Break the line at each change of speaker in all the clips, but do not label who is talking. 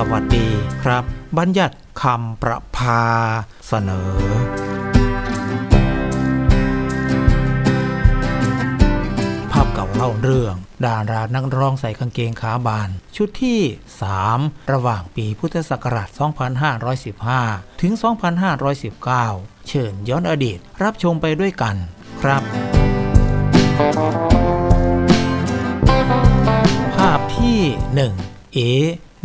สวัสดีครับ บัญญัติคำประพาเสนอภาพเก่าเล่าเรื่องดารานักร้องใส่กางเกงขาบาน ชุดที่ 3 ระหว่างปีพุทธศักราช 2515 ถึง 2519 เชิญย้อนอดีตรับชมไปด้วยกันครับ ภาพที่ 1 เอ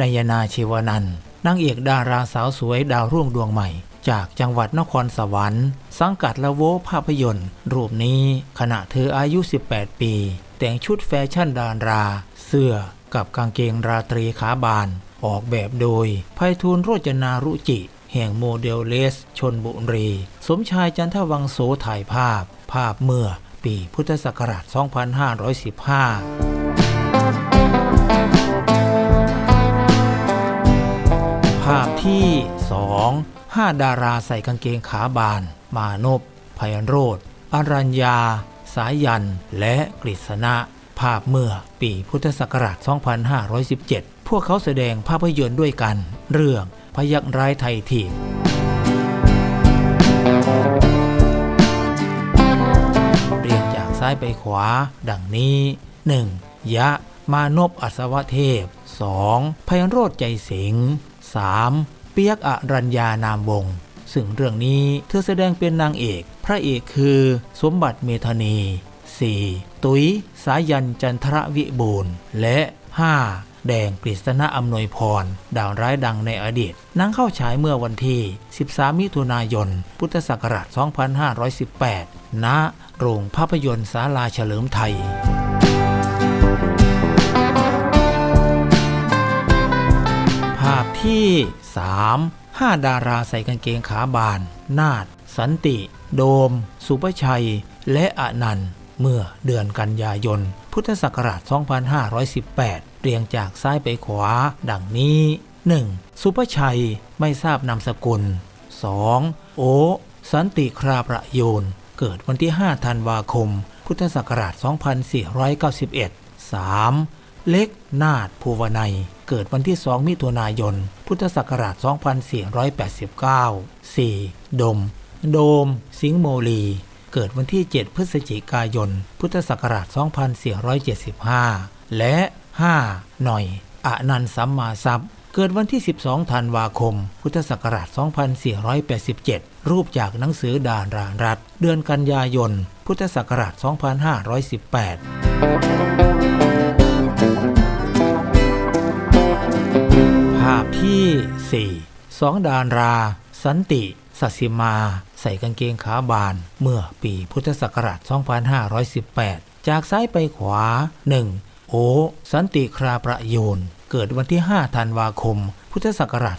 นายนาชีวนันท์นางเอกดาราสาวสวยดาวรุ่งดวงใหม่ จากจังหวัดนครสวรรค์ สังกัดละโวภาพยนตร์ รูปนี้ขณะเธออายุ 18 ปี แต่งชุดแฟชั่นดารา เสื้อกับกางเกงราตรีขาบาน ออกแบบโดยไพฑูรย์โรจนารุจิ แห่งโมเดลเลส ชนบุรี สมชายจันทวังโสถ่ายภาพ ภาพเมื่อปีพุทธศักราช 2515 2 5 ดาราใส่กางเกงขาบาน มานพไพโรธอรัญญา สายัน และกฤษณะ ภาพเมื่อปีพุทธศักราช 2517 พวกเขาแสดงภาพยนตร์ด้วยกัน เรื่องพยักร้ายไทยทีเรียงจากซ้ายไปขวา ดังนี้ 1. ยะ มานพอัศวเทพ 2. ไพโรธใจสิง 3. เปียกอรัญญานามวงศ์ซึ่งเรื่องนี้เธอแสดงเป็นนางเอก พระเอกคือสมบัติเมธานี 4. ตุยสายันจันทรวิบูรณ์และ 5. แดงกฤษณะอำนวยพร ดาวร้ายดังในอดีตนังเข้าฉายเมื่อวันที่ 13 มิถุนายน พุทธศักราช 2518 ณ โรงภาพยนตร์ศาลาเฉลิมไทย ที่ 3 5 ดาราใส่กางเกงขาบาน นาดสันติ โดม สุภชัย และอนันต์ เมื่อเดือนกันยายน พุทธศักราช 2518 เรียงจากซ้ายไปขวา ดังนี้ 1. สุภชัยไม่ทราบนามสกุล 2. โอ สันติคราประโยน เกิดวันที่ 5 ธันวาคม พุทธศักราช 2491 3. เล็กนาดภูวนัย เกิดวันที่ 2 มิถุนายน พุทธศักราช 2489 4. ดม โดม สิงห์โมลี เกิดวันที่ 7 พฤศจิกายน พุทธศักราช 2475 และ 5. หน่อย อนันต์สัมมาทรัพย์เกิดวันที่ 12 ธันวาคม พุทธศักราช 2487 รูปจากหนังสือดานรารัฐ เดือนกันยายน พุทธศักราช 2518 ภาพที่ 4 สองดานรา สันติสัสิมา ใส่กางเกงขาบาน เมื่อปีพุทธศักราช 2518 จากซ้ายไปขวา 1. โอ สันติคราประโยน เกิดวันที่ 5 ธันวาคม พุทธศักราช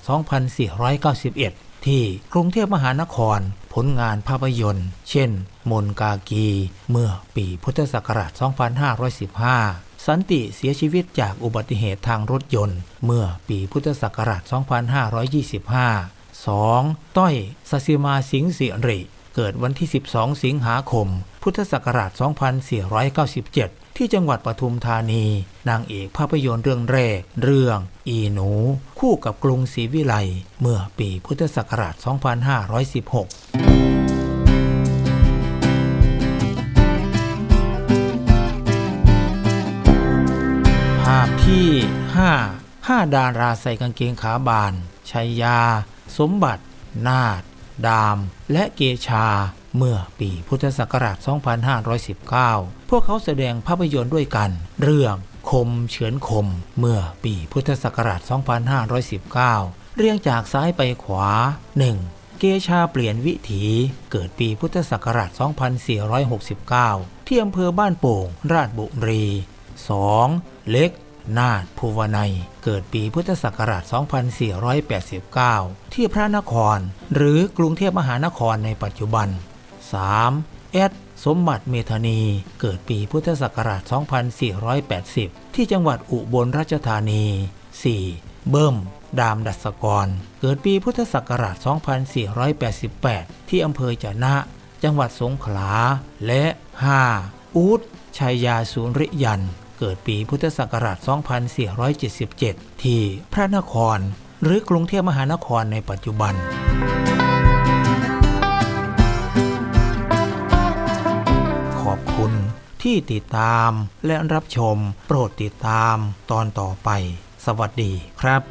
2491 ที่กรุงเทพมหานคร ผลงานภาพยนตร์ เช่น มนกากี เมื่อปีพุทธศักราช 2515 สันติเสียชีวิตจากอุบัติเหตุทางรถยนต์ เมื่อปีพุทธศักราช 2525 2. ต้อยสสิมาสิงห์สิริ เกิดวันที่ 12 สิงหาคม พุทธศักราช 2497 ที่จังหวัดปทุมธานี นางเอกภาพยนตร์เรื่องแรก เรื่อง อีหนู คู่กับกรุงศรีวิไล เมื่อปีพุทธศักราช 2516 ที่ 5 5 ดาราใส่กางเกงขาบานชัยยา สมบัติ นาด ดาม และเกชา เมื่อปีพุทธศักราช 2519 พวกเขาแสดงภาพยนตร์ด้วยกัน เรื่องคมเฉือนคม เมื่อปีพุทธศักราช 2519 เรียงจากซ้ายไปขวา 1. เกชาเปลี่ยนวิถีเกิดปีพุทธศักราช 2469 ที่อำเภอบ้านโป่ง ราชบุรี 2. เล็ก นาดภูวนัย เกิดปีพุทธศักราช 2489 ที่พระนคร หรือกรุงเทพมหานครในปัจจุบัน 3. แอดสมบัติเมธานี เกิดปีพุทธศักราช 2480 ที่จังหวัดอุบลราชธานี 4. เบิ้ม ดามดัศกร เกิดปีพุทธศักราช 2488 ที่อำเภอจะนะจังหวัดสงขลา และ 5. อูดชัยยาสุริยัน กิดปีพุทธศักราช 2477 ที่พระนคร หรือกรุงเทพมหานครในปัจจุบันขอบคุณที่ติดตามและรับชม โปรดติดตามตอนต่อไป สวัสดีครับ